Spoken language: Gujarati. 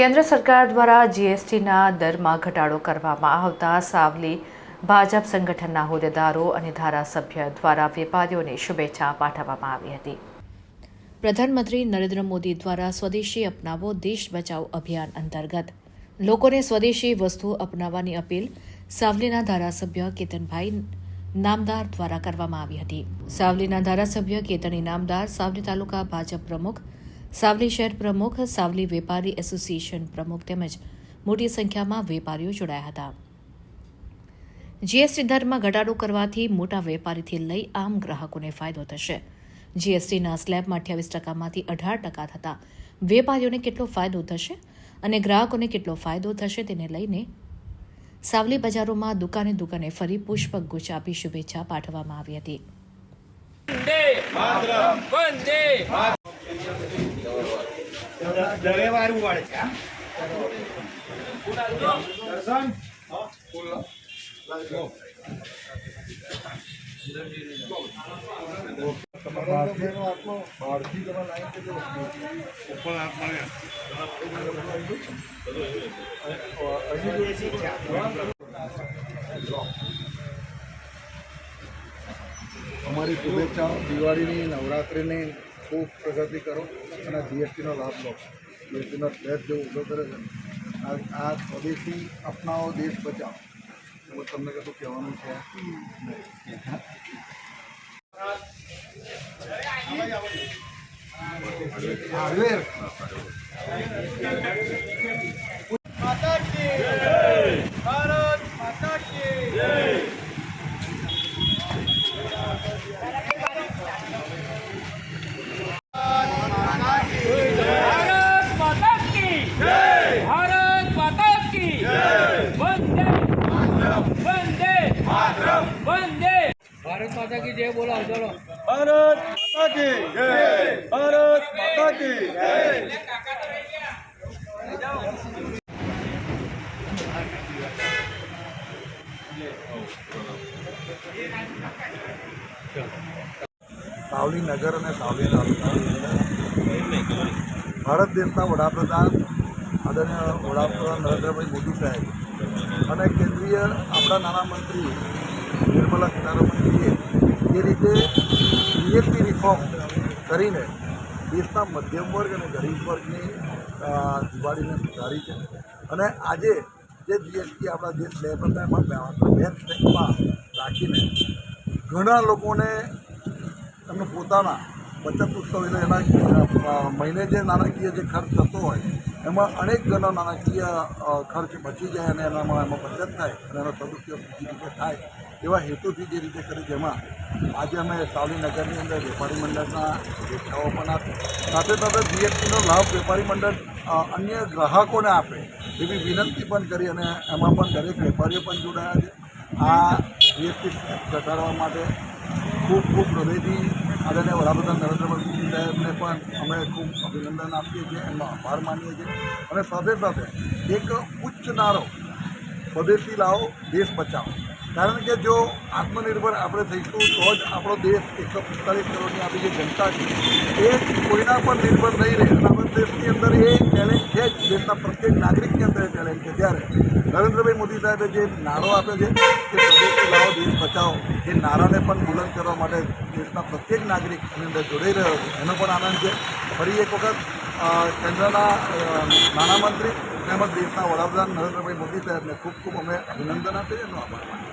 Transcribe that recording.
કેન્દ્ર સરકાર દ્વારા જીએસટીના દરમાં ઘટાડો કરવામાં આવતા સાવલી ભાજપ સંગઠનના હોદ્દેદારો અને ધારાસભ્ય દ્વારા વેપારીઓને શુભેચ્છા પાઠવવામાં આવી હતી. પ્રધાનમંત્રી નરેન્દ્ર મોદી દ્વારા સ્વદેશી અપનાવો, દેશ બચાવ અભિયાન અંતર્ગત. લોકોને સ્વદેશી વસ્તુઓ અપનાવવાની અપીલ સાવલીના ધારાસભ્ય કેતનભાઈ નામદાર દ્વારા કરવામાં આવી હતી. સાવલીના ધારાસભ્ય કેતન ઇનામદાર સાવલી તાલુકા ભાજપ પ્રમુખ સાવલી શહેર પ્રમુખ, સાવલી વેપારી એસોસિએશન પ્રમુખ તેમજ મોટી સંખ્યામાં વેપારીઓ જોડાયા હતા. જીએસટી દરમાં ઘટાડો કરવાથી મોટા વેપારીથી લઈ આમ ગ્રાહકોને ફાયદો થશે. જીએસટીના સ્લેબમાં અઠ્યાવીસ ટકામાંથી અઢાર ટકા થતા વેપારીઓને કેટલો ફાયદો થશે અને ગ્રાહકોને કેટલો ફાયદો થશે તેને લઈને સાવલી બજારોમાં દુકાને દુકાને ફરી પુષ્પગુચ્છ આપી શુભેચ્છા પાઠવવામાં આવી હતી. દરે વારું છે દર્શન? અમારી શુભેચ્છા દિવાળીની નવરાત્રિની ખૂબ પ્રગતિ કરો અને જીએસટીનો લાભ લો. જીએસટીનો સ્લેબ જે ઊભો કરે છે. આ સ્વદેશી અપનાવો, દેશ બચાવો. એવું તમને કશું કહેવાનું છે? હાર્ડવેર માતા કી જય ભારત માતા કી જય ભારત માતા કી જય ભારત માતા કી જય વંદે વંદે વંદે. ભારત માતા કી જય બોલો ચલો. ભારત માતા કી જય. ભારત માતા કી જય. સાવલી નગર અને સાવલી તાલુકા. ભારત દેશના વડાપ્રધાન આદરણીય વડાપ્રધાન નરેન્દ્રભાઈ મોદી સાહેબ. અને કેન્દ્રીય આપણા નાણામંત્રી નિર્મલા સીતારામનજીએ જે રીતે જીએસટી રિફોર્મ કરીને દેશના મધ્યમ વર્ગ અને ગરીબ વર્ગની દિવાળીને સુધારી છે. અને આજે જે જીએસટી આપણા એમાં બે- બે સ્ટેપમાં રાખીને ઘણા લોકોને એમને પોતાના બચત ઉત્સવ એટલે એના મહિને જે નાણાકીય જે ખર્ચ થતો હોય એમાં અનેક ગણો નાણાકીય ખર્ચ બચી જાય અને એનામાં એમાં બચત થાય અને એનો સદુપયોગ બીજી રીતે થાય એવા હેતુથી જે રીતે કરી જેમાં આજે અમે સાવલી નગરની અંદર વેપારી મંડળના દેખાવો પણ આપી. સાથે સાથે જીએસટીનો લાભ વેપારી મંડળ અન્ય ગ્રાહકોને આપે એવી વિનંતી પણ કરી અને એમાં પણ દરેક વેપારીઓ પણ જોડાયા છે. આ જીએસટી ઘટાડવા માટે ખૂબ ખૂબ હૃદયથી આદરણીય વડાપ્રધાન નરેન્દ્ર મોદી સાહેબને પણ અમે ખૂબ અભિનંદન આપીએ છીએ, એમનો આભાર માનીએ છીએ. અને સાથે સાથે એક ઉચ્ચ નારો સ્વદેશી લાવો, દેશ બચાવો. કારણ કે જો આત્મનિર્ભર આપણે થઈશું, તો જ આપણો દેશ એકસો પિસ્તાલીસ કરોડની આપણી જે જનતા છે, એ કોઈના પર નિર્ભર નહીં રહે. આપણા દેશની અંદર એ ટેલેન્ટ છે જ. દેશના પ્રત્યેક નાગરિકની અંદર એ ટેલેન્ટ છે. ત્યારે મોદી સાહેબે જે નારો આપ્યો છે કે સ્વદેશી લાવો, દેશ બચાવો, એ નારાને પણ બુલંદ કરવા માટે દેશના પ્રત્યેક નાગરિક એની અંદર જોડાઈ રહ્યો છે. એનો પણ આનંદ છે. ફરી એક વખત કેન્દ્રના નાણામંત્રી તેમજ દેશના વડાપ્રધાન નરેન્દ્રભાઈ મોદી સાહેબને ખૂબ ખૂબ અમે અભિનંદન આપીએ એનો આભાર